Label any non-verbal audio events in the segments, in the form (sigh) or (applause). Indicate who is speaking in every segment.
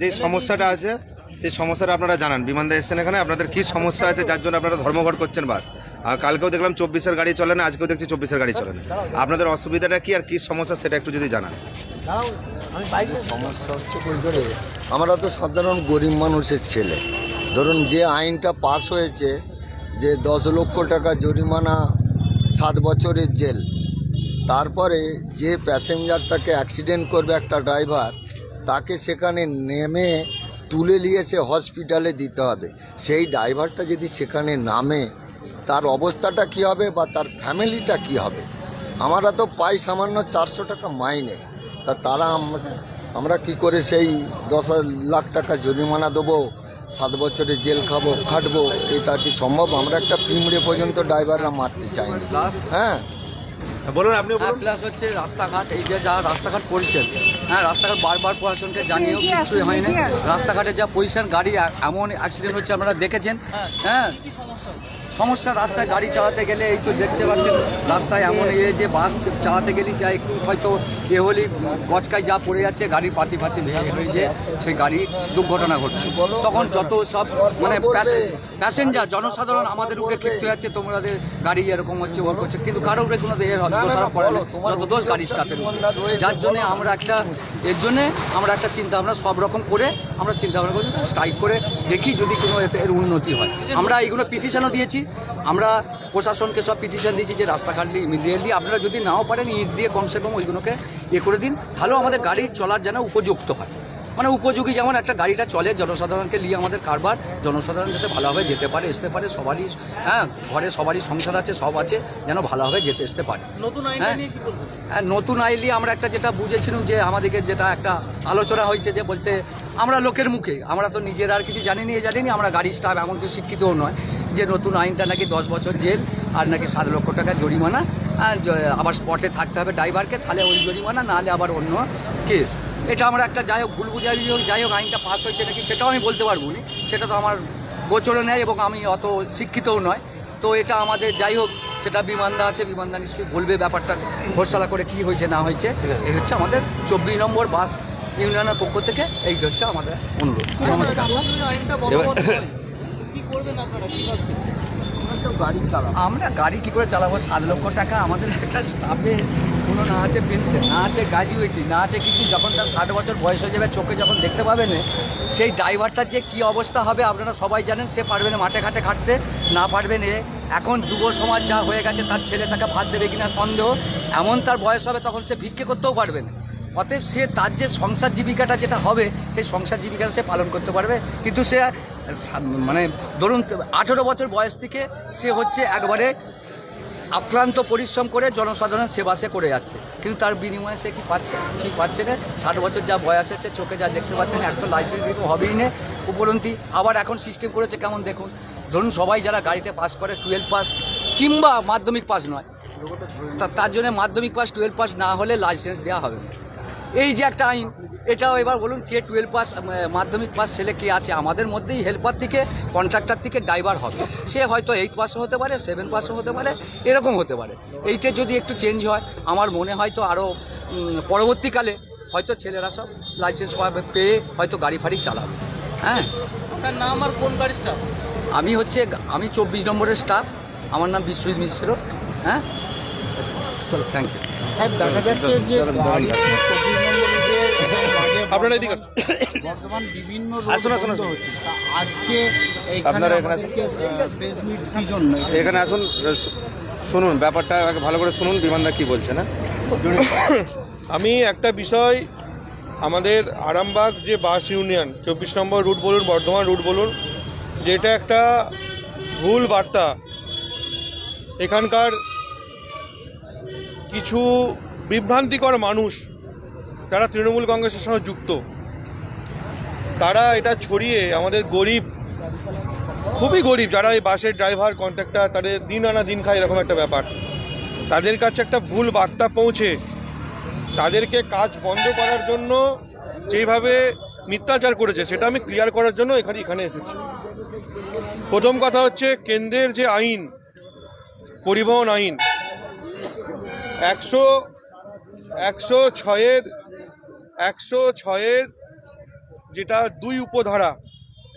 Speaker 1: যে সমস্যাটা আছে সেই সমস্যাটা আপনারা জানান। বিমানদা এসছেন এখানে আপনাদের কি সমস্যা আছে যার জন্য আপনারা ধর্মঘট করছেন বাস? আর কালকেও দেখলাম চব্বিশের গাড়ি চলে না আজকেও দেখছি চব্বিশের গাড়ি চলে না। আপনাদের অসুবিধাটা কি আর কি সমস্যা সেটা একটু যদি জানান।
Speaker 2: সমস্যা হচ্ছে আমরা তো সাধারণ গরিব মানুষের ছেলে। ধরুন যে আইনটা পাস হয়েছে যে দশ লক্ষ টাকা জরিমানা সাত বছরের জেল। তারপরে যে প্যাসেঞ্জারটাকে অ্যাক্সিডেন্ট করবে একটা ড্রাইভার তাকে সেখানে নেমে তুলে নিয়ে সে হসপিটালে দিতে হবে। সেই ড্রাইভারটা যদি সেখানে নামে তার অবস্থাটা কি হবে বা তার ফ্যামিলিটা কি হবে? আমরা তো পাই সামান্য চারশো টাকা মাইনে। তা তারা আমরা কি করে সেই দশ লাখ টাকা জরিমানা দেবো সাত বছরে জেল খাব খাটবো এটা কি সম্ভব? আমরা একটা পিমড়ে পর্যন্ত ড্রাইভাররা মারতে চাইনি। হ্যাঁ।
Speaker 1: বলুন আপনি
Speaker 3: হ্যাঁ প্লাস হচ্ছে রাস্তাঘাট এই যে যা রাস্তাঘাট করছেন হ্যাঁ রাস্তাঘাট বারবার প্রশাসনকে জানিয়েও কিছুই হয়নি। রাস্তাঘাটে যা পজিশন গাড়ি এমন অ্যাক্সিডেন্ট হচ্ছে আপনারা দেখেছেন হ্যাঁ। সমস্যা রাস্তায় গাড়ি চালাতে গেলে এই তো দেখতে পাচ্ছেন রাস্তায় এমন ইয়ে যে বাস চালাতে গেলে যা একটু হয়তো এ হলেই গচকায় যা পড়ে যাচ্ছে গাড়ির পাতি পাতি ভেঙে হয়েছে সেই গাড়ি দুর্ঘটনা ঘটছে। তখন যত সব মানে প্যাসেঞ্জার জনসাধারণ আমাদের উপরে ক্ষিপ্ত হয়ে যাচ্ছে তোমাদের গাড়ি এরকম হচ্ছে ও করছে কিন্তু কারও উপরে কোনো এর দোষারোপ করে না যত দোষ গাড়ি স্টাফের যার জন্য আমরা একটা এর জন্যে আমরা একটা চিন্তা ভাবনা সব রকম করে আমরা চিন্তা ভাবনা করি স্ট্রাইক করে দেখি যদি কোনো এতে এর উন্নতি হয়। আমরা এইগুলো পিটিশনও দিয়েছি আমরা প্রশাসনকে সব পিটিশন দিয়েছি যে রাস্তাঘাট ইমিডিয়েটলি আপনারা যদি নাও পারেন ইট দিয়ে কমসে কম ওইগুলোকে ইয়ে করে দিন। তাহলেও আমাদের গাড়ি চলার যেন উপযুক্ত হয়। মানে উপযোগী যেমন একটা গাড়িটা চলে জনসাধারণকে নিয়ে আমাদের কারবার জনসাধারণ যাতে ভালোভাবে যেতে পারে আসতে পারে সবারই হ্যাঁ ঘরে সবারই সংসার আছে সব আছে যেন ভালোভাবে যেতে আসতে পারে।
Speaker 4: নতুন
Speaker 3: হ্যাঁ। হ্যাঁ, নতুন আইলি আমরা একটা যেটা বুঝেছিলাম যে আমাদেরকে যেটা একটা আলোচনা হয়েছে যে বলতে আমরা লোকের মুখে। আমরা তো নিজেরা আর কিছু জানি নিয়ে জানিনি আমরা গাড়ি স্টাফ এমন কিছু শিক্ষিতও নয় যে নতুন আইনটা নাকি দশ বছর জেল আর নাকি সাত লক্ষ টাকা জরিমানা। আর আবার স্পটে থাকতে হবে ড্রাইভারকে তাহলে ওই জরিমানা নাহলে আবার অন্য কেস। এটা আমরা একটা যাই হোক ভুল বুঝাবি হোক যাই হোক আইনটা পাস হয়েছে নাকি সেটাও আমি বলতে পারব না। সেটা তো আমার গোচরে নেয় এবং আমি অত শিক্ষিতও নয়। তো এটা আমাদের যাই হোক সেটা বিমানদা আছে বিমানদা নিশ্চয়ই বলবে ব্যাপারটা খোরসালা করে কি হয়েছে না হয়েছে। এই হচ্ছে আমাদের চব্বিশ নম্বর বাস। ইউনিয়নের পক্ষ থেকে এই হচ্ছে আমাদের অনুরোধ। নমস্কার। (laughs)
Speaker 2: গাড়ি চালাবো।
Speaker 3: আমরা গাড়ি কি করে চালাবো? সাত লক্ষ টাকা আমাদের একটা স্টাফে কোনো না আছে পেনশন না আছে গ্রাজুয়েটি না আছে কিছু। যখন তার ষাট বছর বয়স হয়ে যাবে চোখে যখন দেখতে পাবেন সেই ড্রাইভারটার যে কি অবস্থা হবে আপনারা সবাই জানেন সে পারবে না মাঠে ঘাটে খাটতে না পারবে না। এখন যুব সমাজ যা হয়ে গেছে তার ছেলে তাকে ভাত দেবে কিনা সন্দেহ। এমন তার বয়স হবে তখন সে ভিক্ষে করতেও পারবে না। অতএব সে তার যে সংসার জীবিকাটা যেটা হবে, সেই সংসার জীবিকাটা সে পালন করতে পারবে। কিন্তু সে মানে ধরুন, আঠেরো বছর বয়স থেকে সে হচ্ছে একবারে আক্রান্ত, পরিশ্রম করে জনসাধারণের সেবা সে করে যাচ্ছে। কিন্তু তার বিনিময়ে সে কি পাচ্ছে? কিছুই পাচ্ছে না। ষাট বছর যা বয়স হচ্ছে চোখে যা দেখতে পাচ্ছেন একটা লাইসেন্স কিন্তু হবেই না। উপরন্তি, আবার এখন সিস্টেম করেছে, কেমন দেখুন। ধরুন, সবাই যারা গাড়িতে পাস করে টুয়েলভ পাস কিংবা মাধ্যমিক পাস নয় তার জন্য মাধ্যমিক পাস টুয়েলভ পাস না হলে লাইসেন্স দেওয়া হবে এই যে একটা আইন এটাও এবার বলুন কে টুয়েলভ পাস মাধ্যমিক পাস ছেলে কে আছে আমাদের মধ্যেই হেল্পার থেকে কন্ট্রাক্টর থেকে ড্রাইভার হবে। সে হয়তো এইট পাসও হতে পারে সেভেন পাসও হতে পারে এরকম হতে পারে। এইটা যদি একটু চেঞ্জ হয় আমার মনে হয় তো আরও পরবর্তীকালে হয়তো ছেলেরা সব লাইসেন্স পাবে পেয়ে হয়তো গাড়ি ফাড়ি চালাবে। হ্যাঁ?
Speaker 4: আপনার নাম আর কোন গাড়ি স্টাফ
Speaker 3: আমি হচ্ছে আমি চব্বিশ নম্বরের স্টাফ আমার নাম বিশ্বজিৎ মিশ্র। হ্যাঁ? চলো থ্যাংক ইউ
Speaker 5: সাহেব দেখা যাচ্ছে যে গাড়ি চব্বিশ নম্বর রুটে
Speaker 1: আপনারা এদিকে
Speaker 5: বর্তমান বিভিন্ন
Speaker 1: আসুন, আসুন,
Speaker 5: বন্ধ
Speaker 1: আসুন।
Speaker 5: হচ্ছে। তা আজকে
Speaker 1: আপনারা এখানে এখানে আসুন শুনুন ব্যাপারটা ভালো করে শুনুন বিমানদা কি বলছে না?
Speaker 6: আমি একটা বিষয় আমাদের আরামবাগ যে বাস ইউনিয়ন চব্বিশ নম্বর রুট বলুন বর্ধমান রুট বলুন যেটা একটা ভুল বার্তা। এখানকার কিছু বিভ্রান্তিকর মানুষ যারা তৃণমূল কংগ্রেসের সঙ্গে যুক্ত, তারা এটা ছড়িয়ে আমাদের গরিব, খুবই গরিব, যারা এই বাসের ড্রাইভার কন্ট্রাক্টর তাদের দিন আনা দিন খায় এরকম একটা ব্যাপার। তাদের কাছে একটা ভুল বার্তা পৌঁছে, তাদেরকে কাজ বন্ধ করার জন্য যেভাবে মিথ্যাচার করেছে, সেটা আমি ক্লিয়ার করার জন্য এখানে এখানে এসেছি। প্রথম কথা হচ্ছে, কেন্দ্রের যে আইন, পরিবহন আইন একশো একশো ছয়ের একশো ছয়ের যেটা দুই উপধারা,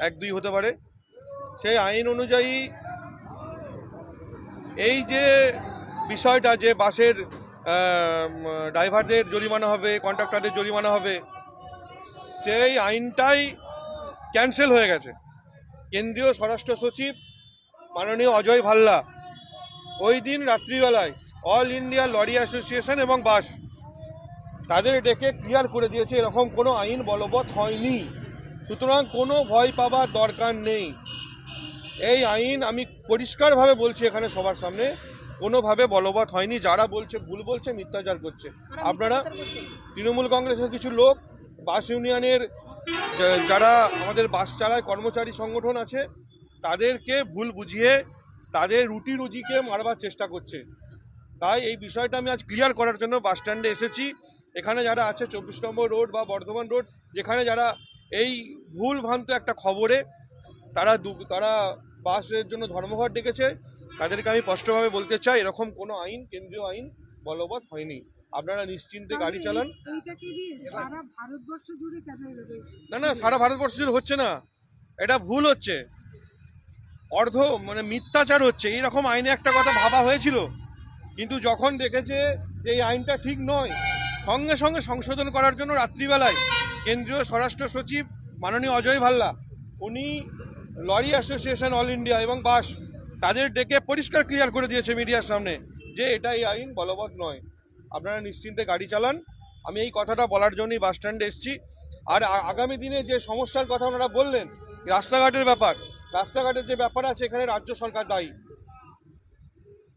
Speaker 6: এক দুই হতে পারে, সেই আইন অনুযায়ী এই যে বিষয়টা যে বাসের ড্রাইভারদের জরিমানা হবে, কন্ট্রাক্টরদের জরিমানা হবে, সেই আইনটাই ক্যান্সেল হয়ে গেছে। কেন্দ্রীয় স্বরাষ্ট্র সচিব মাননীয় অজয় ভাল্লা ওই দিন রাত্রিবেলায় অল ইন্ডিয়া লরি অ্যাসোসিয়েশন এবং বাস তাদের ডেকে ক্লিয়ার করে দিয়েছে এরকম কোনো আইন বলবৎ হয়নি। সুতরাং কোনো ভয় পাবার দরকার নেই। এই আইন আমি পরিষ্কারভাবে বলছি এখানে সবার সামনে কোনোভাবে বলবৎ হয়নি। যারা বলছে ভুল বলছে মিথ্যাচার করছে। আপনারা তৃণমূল কংগ্রেসের কিছু লোক বাস ইউনিয়নের যারা আমাদের বাস চালায় কর্মচারী সংগঠন আছে তাদেরকে ভুল বুঝিয়ে তাদের রুটি রুজিকে মারবার চেষ্টা করছে। তাই এই বিষয়টা আমি আজ ক্লিয়ার করার জন্য বাস স্ট্যান্ডে এসেছি। এখানে যারা আছে চব্বিশ নম্বর রোড বা বর্ধমান রোড যেখানে যারা এই ভুল ভ্রান্ত একটা খবরে তারা দু- তারা বাসের জন্য ধর্মঘট ডেকেছে। তাদেরকে আমি স্পষ্টভাবে বলতে চাই এরকম কোনো আইন কেন্দ্রীয় আইন বলবৎ হয়নি। আপনারা নিশ্চিন্তে গাড়ি চালান। না না সারা ভারতবর্ষ জুড়ে হচ্ছে না। এটা ভুল হচ্ছে। অর্ধ মানে মিথ্যাচার হচ্ছে। এইরকম আইনে একটা কথা ভাবা হয়েছিল। কিন্তু যখন দেখেছে যে এই আইনটা ঠিক নয়, সঙ্গে সঙ্গে সংশোধন করার জন্য রাত্রিবেলায় কেন্দ্রীয় স্বরাষ্ট্র সচিব মাননীয় অজয় ভাল্লা, উনি লরি অ্যাসোসিয়েশন অল ইন্ডিয়া এবং বাস, তাদের ডেকে পরিষ্কার ক্লিয়ার করে দিয়েছে মিডিয়ার সামনে যে এটা এই আইন বলবৎ নয়। আপনারা নিশ্চিন্তে গাড়ি চালান। আমি এই কথাটা বলার জন্যই বাস স্ট্যান্ডে এসেছি। আর আগামী দিনে যে সমস্যার কথা ওনারা বললেন, রাস্তাঘাটের ব্যাপার, রাস্তাঘাটের যে ব্যাপার আছে, এখানে রাজ্য সরকার দায়ী।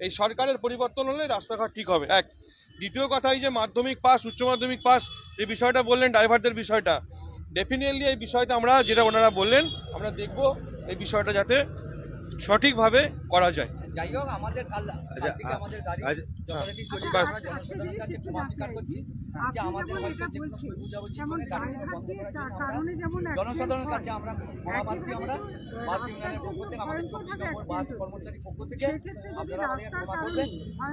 Speaker 6: এই সরকারের পরিবর্তন হলে রাস্তাঘাট ঠিক হবে। এক, দ্বিতীয় কথা এই যে মাধ্যমিক পাস, উচ্চ মাধ্যমিক পাস যে বিষয়টা বললেন, ড্রাইভারদের বিষয়টা। ডেফিনেটলি এই বিষয়টা আমরা, যেটা ওনারা বললেন, আমরা দেখব এই বিষয়টা যাতে সঠিকভাবে করা যায়।
Speaker 3: যাই হোক আমাদের কাল
Speaker 1: আচ্ছা,
Speaker 3: থেকে আমাদের গাড়ি যথারীতি আমরা জনসাধারণের কাছে ক্ষমা স্বীকার করছি যে আমাদের হয়তো যে কোনো ভুল জন্য গাড়িগুলো বন্ধ করার জন্য জনসাধারণের কাছে আমরা ক্ষমা প্রার্থী আমরা বাস ইউনিয়নের পক্ষ থেকে আমাদের চব্বিশ নম্বর বাস কর্মচারী পক্ষ থেকে আপনারা আমাদের ক্ষমা করবেন।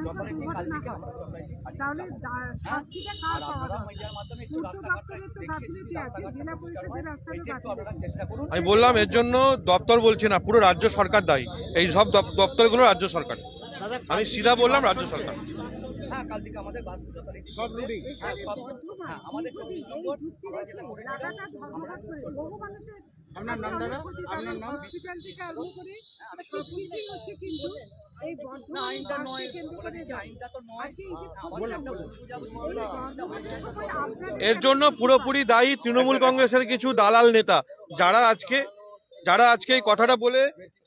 Speaker 3: যথারীতি কাল থেকে আমরা যথারীতি গাড়ি
Speaker 7: তাহলে
Speaker 3: চালাবো।
Speaker 7: দা-
Speaker 3: হ্যাঁ?
Speaker 7: শাস্তিটা কার
Speaker 3: আর আপনারা মিডিয়ার মাধ্যমে একটু রাস্তাঘাটটা একটু দেখিয়ে যদি রাস্তাঘাটটা পরিষ্কার হয়
Speaker 7: রাস্তাটা
Speaker 3: একটু আপনারা চেষ্টা করুন।
Speaker 6: আমি বললাম এর জন্য দপ্তর বলছি না পুরো রাজ্য সরকার দায়ী। এই সব দপ- দপ্তরগুলো রাজ্য সরকার। আমি সিধা বললাম রাজ্য সরকার।
Speaker 3: হ্যাঁ। হ্যাঁ হ্যাঁ
Speaker 5: আপনার নাম দাদা? আপনার নাম?
Speaker 7: হসপিটাল থেকে আরম্ভ করে সব কিছুই হচ্ছে কিন্তু এই
Speaker 3: আইনটা নয় আইনটা তো নয়।
Speaker 6: এর জন্য পুরোপুরি দায়ী তৃণমূল কংগ্রেসের কিছু দালাল নেতা যারা আজকে যারা আজকে এই কথাটা বলে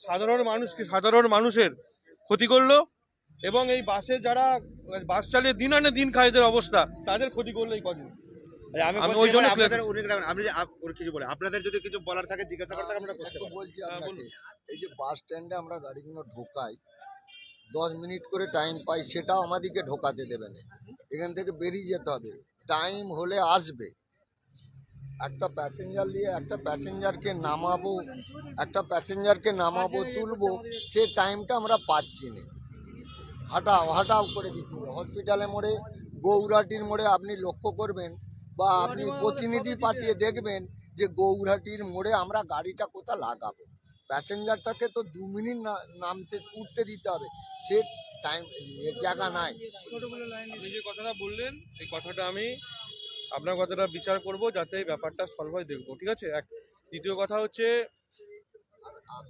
Speaker 6: সাধারণ মানুষকে সাধারণ মানুষের ক্ষতি করল এবং এই বাসে যারা বাস চালিয়ে দিন আনে দিন খায় এদের অবস্থা তাদের ক্ষতি করল এই কদিন।
Speaker 1: আচ্ছা, আমি
Speaker 6: ওই জন্য
Speaker 1: আপনাদের আপনি কিছু বলে? আপনাদের যদি কিছু বলার থাকে জিজ্ঞাসা করতে আমরা
Speaker 2: বলছি
Speaker 6: হ্যাঁ,
Speaker 2: আপনাকে এই যে বাস স্ট্যান্ডে আমরা গাড়িগুলো ঢোকাই দশ মিনিট করে টাইম পাই সেটাও আমাদেরকে ঢোকাতে দেবে না। এখান থেকে বেরিয়ে যেতে হবে। টাইম হলে আসবে। একটা প্যাসেঞ্জার নিয়ে একটা প্যাসেঞ্জারকে নামাবো একটা প্যাসেঞ্জারকে নামাবো তুলবো সে টাইমটা আমরা পাচ্ছি না। হাঁটাও হাঁটাও করে দিচ্ছি হসপিটালে মোড়ে গৌরাটির মোড়ে আপনি লক্ষ্য করবেন বা আপনি প্রতিনিধি পাঠিয়ে দেখবেন যে গৌরাটির মোড়ে আমরা গাড়িটা কোথা লাগাবো। প্যাসেঞ্জারটাকে তো দু মিনিট নামতে উঠতে দিতে হবে। সে টাইম জায়গা নাই।
Speaker 6: যে কথাটা বললেন এই কথাটা আমি আপনার কথাটা বিচার করব যাতে ব্যাপারটা সলভ হয় দেখব ঠিক আছে? এক দ্বিতীয় কথা হচ্ছে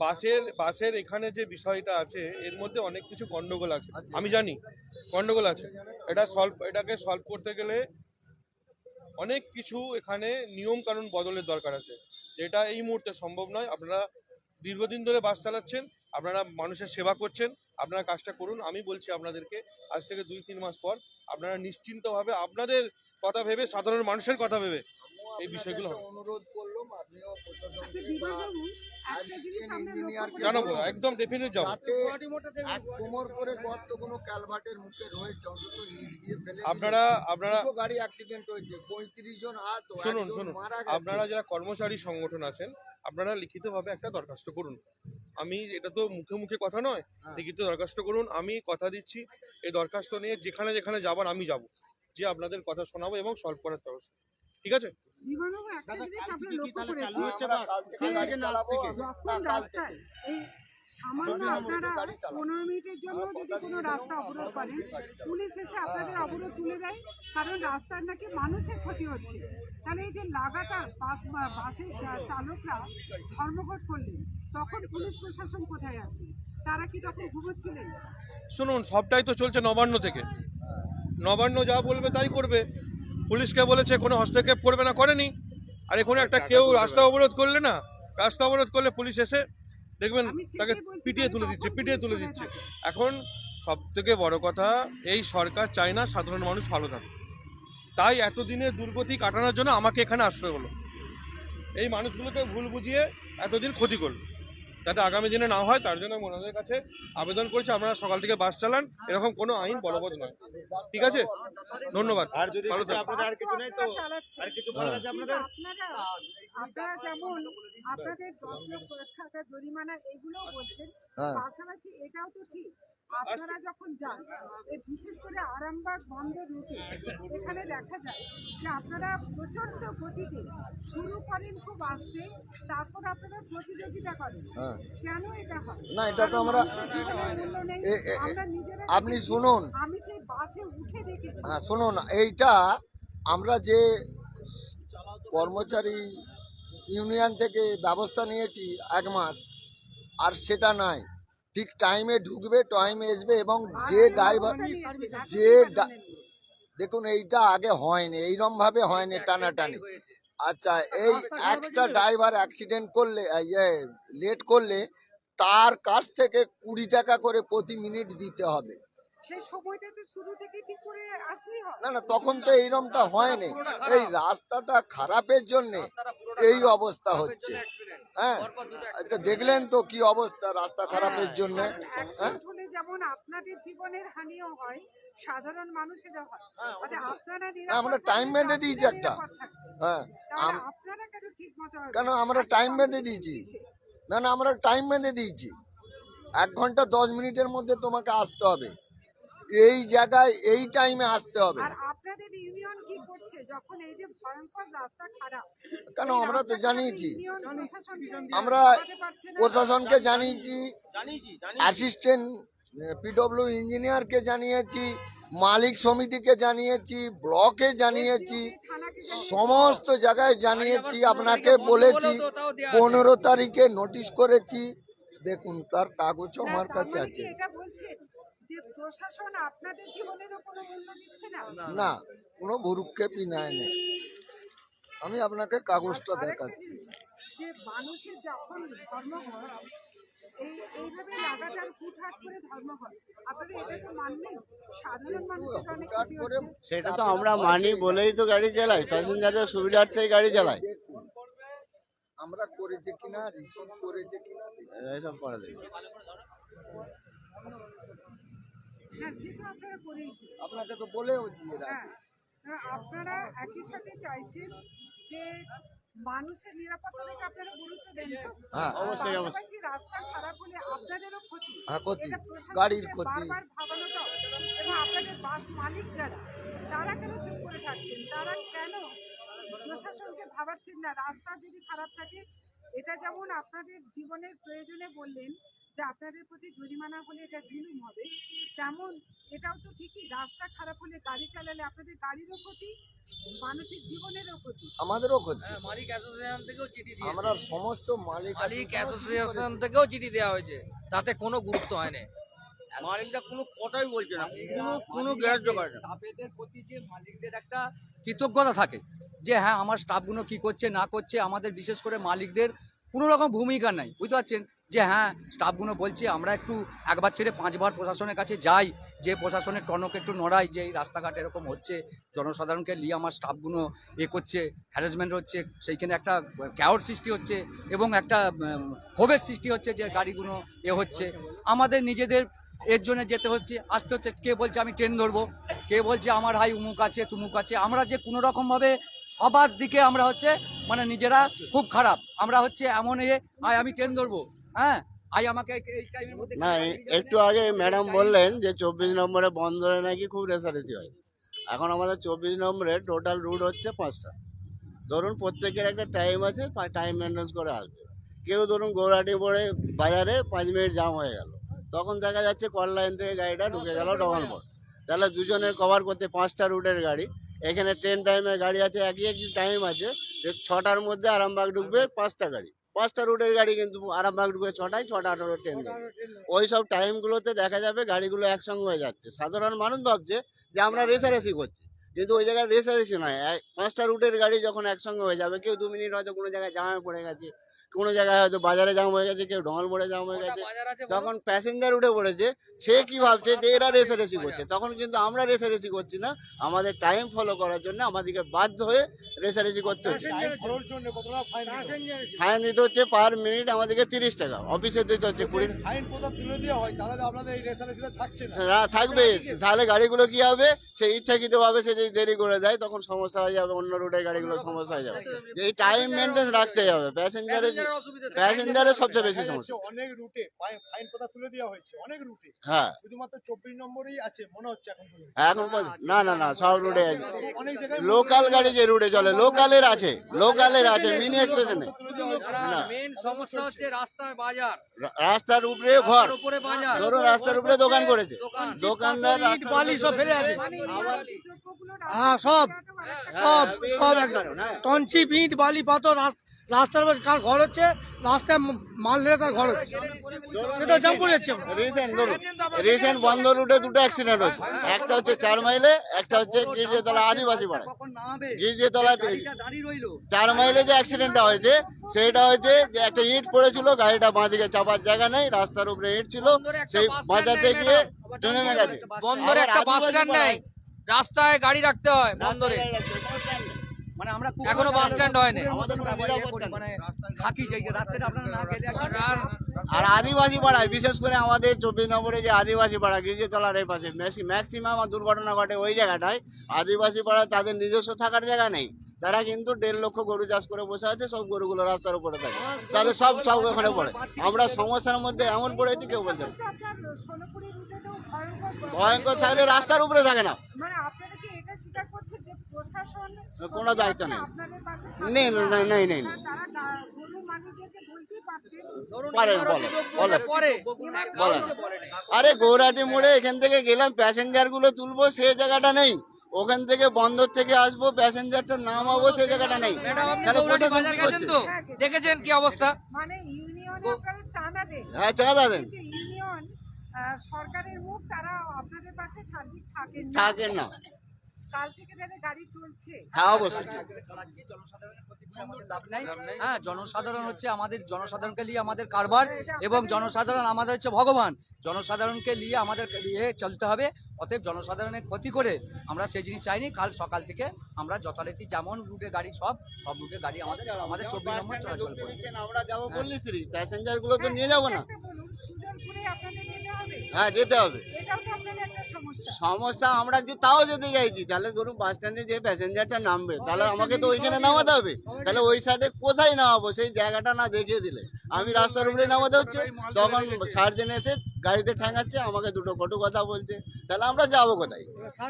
Speaker 6: বাসের বাসের এখানে যে বিষয়টা আছে এর মধ্যে অনেক কিছু গন্ডগোল আছে। আমি জানি গন্ডগোল আছে। এটা সলভ এটাকে সলভ করতে গেলে অনেক কিছু এখানে নিয়ম কানুন বদলের দরকার আছে। যেটা এই মুহূর্তে সম্ভব নয়। আপনারা দীর্ঘদিন ধরে বাস চালাচ্ছেন আপনারা মানুষের সেবা করছেন আপনারা কাজটা করুন। আমি বলছি আপনাদেরকে আজ থেকে দুই তিন মাস পর আপনারা নিশ্চিন্তভাবে আপনাদের কথা ভেবে সাধারণ মানুষের কথা ভেবে এই বিষয়গুলো
Speaker 2: অনুরোধ করলাম আপনিও
Speaker 7: আচ্ছা
Speaker 6: জানাব একদম ডেফিনেট যাব
Speaker 2: কোমর করে গর্ত কোনো ক্যালভার্টের মুখে রয়েছে অন্তত
Speaker 6: আপনারা আপনারা
Speaker 2: গাড়ি অ্যাক্সিডেন্ট হয়েছে পঁয়ত্রিশ জন আহত
Speaker 6: শুনুন শুনুন। আপনারা যারা কর্মচারী সংগঠন আছেন আপনারা লিখিতভাবে একটা দরখাস্ত করুন। আমি এটা তো মুখে মুখে কথা নয়।
Speaker 2: হ্যাঁ।
Speaker 6: লিখিত দরখাস্ত করুন আমি কথা দিচ্ছি। এই দরখাস্ত নিয়ে যেখানে যেখানে যাবার আমি যাব। যে আপনাদের কথা শোনাবো এবং সলভ করার তরফ ঠিক আছে?
Speaker 5: থেকে
Speaker 7: সামান্য আপনারা পনেরো মিনিটের জন্য যদি কোনো রাস্তা অবরোধ করেন পুলিশ এসে আপনাদের অবরোধ তুলে দেয় কারণ রাস্তার নাকি মানুষের ক্ষতি হচ্ছে। তাহলে এই যে লাগাতার বাস বাসের চালকরা ধর্মঘট করলেন তখন পুলিশ প্রশাসন কোথায় আছে? তারা কি তখন ঘুমোচ্ছিলেন?
Speaker 6: শুনুন সবটাই তো চলছে নবান্ন থেকে। নবান্ন যা বলবে তাই করবে। পুলিশকে বলেছে কোনো হস্তক্ষেপ করবে না করেনি। আর এখানে একটা কেউ রাস্তা অবরোধ করলে না রাস্তা অবরোধ করলে পুলিশ এসে দেখবেন তাকে পিটিয়ে তুলে দিচ্ছে পিটিয়ে তুলে দিচ্ছে। এখন সব থেকে বড় কথা এই সরকার চায় না সাধারণ মানুষ ভালো থাকে তাই এতদিনের দুর্গতি কাটানোর জন্য আমাকে এখানে আসতে হলো। এই মানুষগুলোকে ভুল বুঝিয়ে এতদিন ক্ষতি করল। যাতে আগামী দিনে না হয় তার জন্য আমি ওনাদের কাছে আবেদন করছি আপনারা সকাল থেকে বাস চালান এরকম কোনো আইন বলবৎ নয়। ঠিক আছে? ধন্যবাদ।
Speaker 1: আর যদি। আপনাদের আর কিছু নেই তো আর কিছু বলার আছে আপনাদের?
Speaker 7: আপনারা যেমন আপনাদের দশ লক্ষ টাকা জরিমানা এগুলো বলছেন।
Speaker 2: হ্যাঁ।
Speaker 7: পাশাপাশি এটাও তো ঠিক আপনারা যখন যান বিশেষ করে আরামবাগ বন্দর রুটে এখানে দেখা যায় যে আপনারা প্রচণ্ড গতিতে শুরু করেন খুব আসতে তারপর আপনারা প্রতিযোগিতা করেন।
Speaker 2: হ্যাঁ।
Speaker 7: কেন এটা হয়?
Speaker 2: না, এটা তো আমরা- আপনি শুনুন।
Speaker 7: আমি সেই বাসে উঠে দেখেছি।
Speaker 2: হ্যাঁ শুনুন এইটা আমরা যে কর্মচারী ইউনিয়ন থেকে ব্যবস্থা নিয়েছি এক মাস আর সেটা নাই। ঠিক টাইমে ঢুকবে টাইমে আসবে এবং যে ড্রাইভার যে ডা- দেখুন এইটা আগে হয়নি এইরমভাবে হয়নি টানাটানি। আচ্ছা এই একটা ড্রাইভার অ্যাক্সিডেন্ট করলে ইয়ে লেট করলে তার কাছ থেকে কুড়ি টাকা করে প্রতি মিনিট দিতে হবে।
Speaker 7: সেই সময়টা তো শুরু থেকে ঠিক করে আসলেই হয়
Speaker 2: না না তখন তো এইরকমটা হয়নি। এই রাস্তাটা খারাপের জন্য এই অবস্থা হচ্ছে। হ্যাঁ। আচ্ছা দেখলেন তো কি অবস্থা রাস্তা খারাপের জন্য? হ্যাঁ।
Speaker 7: যেমন আপনাদের জীবনের হানিও হয় সাধারণ মানুষেরও হয়। তাহলে আপনারা
Speaker 2: আমরা time বেঁধে দিয়েছি একটা। হ্যাঁ
Speaker 7: আপনারা কেন ঠিক মতো
Speaker 2: কেন আমরা টাইম বেঁধে দিয়েছি? না না আমরা টাইম বেঁধে দিয়েছি। এক ঘণ্টা দশ মিনিটের মধ্যে তোমাকে আসতে হবে। এই জায়গায় এই টাইমে আসতে হবে।
Speaker 7: আর আপনাদের ইউনিয়ন কি করছে? যখন এই যে ভয়ঙ্কর রাস্তা খারাপ
Speaker 2: কেন আমরা তো জানিয়েছি। আমরা? প্রশাসনকে জানিয়েছি
Speaker 5: জানিয়েছি
Speaker 2: অ্যাসিস্ট্যান্ট পিডব্লিউ ইঞ্জিনিয়ারকে জানিয়েছি মালিক সমিতিকে জানিয়েছি ব্লকে জানিয়েছি সমস্ত জায়গায় জানিয়েছি আপনাকে বলেছি। পনেরো তারিখে নোটিশ করেছি। দেখুন তার কাগজও
Speaker 7: না,
Speaker 2: আমার কাছে
Speaker 7: মানে
Speaker 2: আছে।
Speaker 7: প্রশাসন আপনাদের জীবনেরও কোনো মূল্য দিচ্ছে না?
Speaker 2: না কোনো ভুরুক্ষেপই নেয়নি আমি আপনাকে কাগজটা দেখাচ্ছি।
Speaker 7: যে মানুষের যখন ধর্ম এইভাবে লাগাতার হুটহাট করে ধর্ম হয় আপনারা এটা মানবেন? সাধারণ মানুষের অনেক
Speaker 2: হুটহাট
Speaker 7: ক্ষতি
Speaker 2: করে
Speaker 7: হচ্ছে।
Speaker 5: সেটা তো আমরা মানি বলেই তো গাড়ি চালাই। প্যাসেঞ্জারের সুবিধার্থেই গাড়ি চালাই।
Speaker 2: আমরা করেছে কিনা রিসিভ করেছে কিনা
Speaker 5: করে দেখি
Speaker 7: হ্যাঁ সে তো আপনারা করেইছেন
Speaker 2: আপনাকে তো বলেওছি এর
Speaker 7: হ্যাঁ
Speaker 2: আগে
Speaker 7: আপনারা একই সাথে চাইছেন যে মানুষের আপনারা গুরুত্ব দেন তো
Speaker 2: হ্যাঁ
Speaker 5: অবশ্যই, অবশ্যই।
Speaker 7: রাস্তা খারাপ হলে আপনাদেরও ক্ষতি
Speaker 2: হ্যাঁ, ক্ষতি। গাড়ির ক্ষতি।
Speaker 7: বারবার এবং আপনাদের বাস মালিক যারা তারা কেন চুপ করে থাকছেন তারা কেন প্রশাসনকে ভাবাচ্ছেন না রাস্তা যদি খারাপ থাকে এটা যেমন আপনাদের জীবনের প্রয়োজনে বললেন যে আপনাদের প্রতি জরিমানা হলে এটা জুলুম হবে তেমন এটাও তো ঠিকই রাস্তা খারাপ হলে গাড়ি চালালে আপনাদের গাড়িরও ক্ষতি মানসিক জীবনেরও ক্ষতি।
Speaker 2: আমাদেরও ক্ষতি।
Speaker 3: হ্যাঁ, মালিক অ্যাসোসিয়েশন থেকেও চিঠি দিয়ে
Speaker 2: আমরা সমস্ত মালিক
Speaker 3: মালিক অ্যাসোসিয়েশন থেকেও চিঠি দেওয়া হয়েছে তাতে কোনো গুরুত্ব হয়নি
Speaker 5: মালিকটা কোনো কথাই বলছে না কোনো কোনো গ্রাহ্য করে না।
Speaker 3: স্টাফেদের প্রতি যে মালিকদের একটা কৃতজ্ঞতা থাকে যে হ্যাঁ আমার স্টাফগুলো কি করছে না করছে আমাদের বিশেষ করে মালিকদের কোনো রকম ভূমিকা নাই বুঝতে পারছেন? যে হ্যাঁ স্টাফগুলো বলছে, আমরা একটু একবার ছেড়ে পাঁচবার প্রশাসনের কাছে যাই। যে প্রশাসনের টনক একটু নড়াই, যে এই রাস্তাঘাট এরকম হচ্ছে। জনসাধারণকে নিয়ে আমার স্টাফগুলো এ করছে হ্যারাসমেন্ট হচ্ছে, সেইখানে একটা ক্যাওর সৃষ্টি হচ্ছে এবং একটা ক্ষোভের সৃষ্টি হচ্ছে যে গাড়িগুলো এ হচ্ছে। আমাদের নিজেদের এর জন্য যেতে হচ্ছে, আসতে হচ্ছে। কে বলছে আমি ট্রেন ধরবো? কে বলছে আমার হাই উমুক আছে, তুমুক আছে? আমরা যে কোনো রকম ভাবে সবার দিকে আমরা হচ্ছে মানে নিজেরা খুব খারাপ। আমরা হচ্ছে এমন এ আমি ট্রেন ধরবো। হ্যাঁ? আই আমাকে এই- এই টাইমের মধ্যে
Speaker 5: না একটু আগে ম্যাডাম বললেন যে চব্বিশ নম্বরে বন্দরে নাকি খুব রেসারেসি হয়। এখন আমাদের চব্বিশ নম্বরে টোটাল রুট হচ্ছে পাঁচটা। ধরুন প্রত্যেকের একটা টাইম আছে টাইম মেনটেন্স করে আসবে। কেউ ধরুন গৌরাটি পড়ে বাজারে পাঁচ মিনিট জাম হয়ে গেল। তখন দেখা যাচ্ছে কল লাইন থেকে গাড়িটা ঢুকে গেল ডবলমোড় তাহলে দুজনের কভার করতে পাঁচটা রুটের গাড়ি। এখানে ট্রেন টাইমের গাড়ি আছে একই একই টাইম আছে যে ছটার মধ্যে আরামবাগ ঢুকবে পাঁচটা গাড়ি। পাঁচটা রুটের গাড়ি কিন্তু আরামবাগ ঢুকে ছটায় ছটা আঠারো ট্রেন ওই সব টাইমগুলোতে দেখা যাবে গাড়িগুলো একসঙ্গে হয়ে যাচ্ছে। সাধারণ মানুষ ভাবছে যে আমরা রেসারেসি করছি। কিন্তু ওই জায়গায় রেসারেসি নয় পাঁচটা রুটের গাড়ি যখন একসঙ্গে হয়ে যাবে কেউ দু মিনিট হয়তো কোনো জায়গায় জামে পড়ে গেছে কোনো জায়গায় হয়তো বাজারে জাম হয়ে গেছে কেউ ডঙল মোড়ে জাম হয়ে গেছে তখন প্যাসেঞ্জার উঠে পড়েছে সে কি ভাবছে যে এরা রেসারেসি করছে? তখন কিন্তু আমরা রেসারেসি করছি না আমাদের টাইম ফলো করার জন্য আমাদেরকে বাধ্য হয়ে রেসারেসি করতে হচ্ছে। ফাইন দিতে হচ্ছে পার মিনিট আমাদেরকে তিরিশ টাকা অফিসে দিতে হচ্ছে কুড়ি না, থাকবে। তাহলে গাড়িগুলো কি হবে? সে ইচ্ছাকৃত ভাবে সে দেরি করে দেয় তখন সমস্যা হয়ে যাবে অন্য রুটের গাড়িগুলো সমস্যা হয়ে যাবে। এই টাইম মেনটেন্স রাখতে হবে প্যাসেঞ্জারের প্যাসেঞ্জারের সবচেয়ে বেশি সমস্যা।
Speaker 6: অনেক রুটে ফাইন কথা তুলে দেওয়া হয়েছে অনেক রুটে
Speaker 5: হ্যাঁ।
Speaker 6: শুধুমাত্র চব্বিশ নম্বরই আছে মনে হচ্ছে এখন
Speaker 5: এখন না না না সব রুটে
Speaker 6: অনেক জায়গায়
Speaker 5: লোকাল গাড়ি যে রুটে চলে লোকালের আছে লোকালের আছে মিনি এক্সপ্রেস নেই না।
Speaker 3: মেন সমস্যা হচ্ছে রাস্তার বাজার।
Speaker 5: রাস্তার উপরে ঘর।
Speaker 3: উপরে বাজার।
Speaker 5: ধরো রাস্তার উপরে দোকান করেছে। দোকানদার
Speaker 4: বালি সব ফেলে আছে। হ্যাঁ, সব, সব সব একদম। টঞ্চি পিঠ বালি পাথর রাস্তার উপর কার ঘর হচ্ছে? রাস্তায় মাল লেগে তার ঘর হচ্ছে? সেটা জাম পড়ে যাচ্ছে
Speaker 5: রিসেন্ট ধরুন। রিসেন্ট বন্ধ রুটে দুটো অ্যাক্সিডেন্ট হচ্ছে একটা হচ্ছে চার মাইলে একটা হচ্ছে গির্জেতলা আদিবাসী
Speaker 3: হবে
Speaker 5: গির্জেতলা চার মাইলে যে অ্যাক্সিডেন্টটা হয়েছে সেটা হচ্ছে যে একটা ইট পড়েছিল গাড়িটা বাঁদিকে চাপার জায়গা নেই রাস্তার উপরে ইট ছিল সেই
Speaker 3: নেই,
Speaker 5: গিয়ে। ট্রেনে গেছে। আবার
Speaker 3: একটা বাস স্ট্যান্ড নেই। রাস্তায় গাড়ি রাখতে হয় বন্দরে। মানে আমরা এখনও বাস স্ট্যান্ড হয়নি।
Speaker 5: আমাদের কোনো নিরাপত্তা নেই।
Speaker 3: থাকি যে রাস্তাটা আপনারা না আর
Speaker 5: আর আদিবাসী পাড়ায় বিশেষ করে আমাদের চব্বিশ নম্বরে যে আদিবাসী পাড়া গির্জেতলার এই পাশে ম্যাক্সিমাম দুর্ঘটনা ঘটে ওই জায়গাটায়। আদিবাসী পাড়ায় তাদের নিজস্ব থাকার জায়গা নেই। তারা কিন্তু দেড় লক্ষ গরু চাষ করে বসে আছে সব গরুগুলো রাস্তার উপরে থাকে। তাদের সব সব ওখানে পড়ে। আমরা সমস্যার মধ্যে এমন পড়েছি কেউ বলতে
Speaker 7: ভয়ঙ্কর
Speaker 5: থাকলে রাস্তার উপরে থাকে না।
Speaker 7: মানে আপনারা কি এটা স্বীকার করছেন যে প্রশাসন
Speaker 5: কোনো দায়িত্ব নেই। নেই, নেই, নেই। আরে গৌরাটি মোড়ে এখান থেকে গেলাম প্যাসেঞ্জারগুলো তুলবো সে জায়গাটা নেই। ওখান থেকে বন্দর থেকে আসব প্যাসেঞ্জারটা নামাবো সেই জায়গাটা নেই।
Speaker 3: দেখেছেন কি অবস্থা?
Speaker 7: মানে
Speaker 5: হ্যাঁ চাঁদা দেন।
Speaker 7: কিন্তু ইউনিয়ন আহ, সরকারের মুখ তারা আপনাদের কাছে সার্বিক থাকেন না।
Speaker 5: থাকেন না।
Speaker 7: কাল থেকে যাদের গাড়ি চলছে।
Speaker 5: হ্যাঁ অবশ্যই।
Speaker 3: লাভ নাই। হ্যাঁ জনসাধারণ হচ্ছে আমাদের জনসাধারণকে নিয়ে আমাদের কারবার এবং জনসাধারণ আমাদের হচ্ছে ভগবান। জনসাধারণকে নিয়ে আমাদের ইয়ে চলতে হবে অতএব জনসাধারণের ক্ষতি করে আমরা সেই জিনিস চাইনি। কাল সকাল থেকে আমরা যথারীতি যেমন রুটে গাড়ি সব সব রুটে গাড়ি আমাদের আমাদের চব্বিশ নম্বর চলাচল করে।
Speaker 5: আমরা যাব পল্লীশ্রী প্যাসেঞ্জারগুলো তো নিয়ে যাব না? হ্যাঁ যেতে হবে।
Speaker 7: সমস্যা।
Speaker 5: সমস্যা আমরা যে তাও যেতে চাইছি তাহলে ধরুন বাস স্ট্যান্ডে যে প্যাসেঞ্জারটা নামবে তাহলে আমাকে তো ওইখানে নামাতে হবে। তাহলে ওই সাইডে কোথায় নামাবো? সেই জায়গাটা না দেখিয়ে দিলে। আমি রাস্তার উপরে নামাতে হচ্ছে তখন সার্জেন এসে গাড়িতে ঠেঙাচ্ছে আমাকে দুটো কটু কথা বলছে। তাহলে আমরা যাব কোথায়?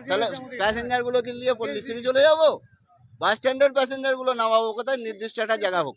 Speaker 5: তাহলে প্যাসেঞ্জার গুলোকে নিয়ে পল্লীশ্রী চলে যাব? বাস স্ট্যান্ডের প্যাসেঞ্জারগুলো নামাবো কোথায়? নির্দিষ্ট একটা জায়গা হোক।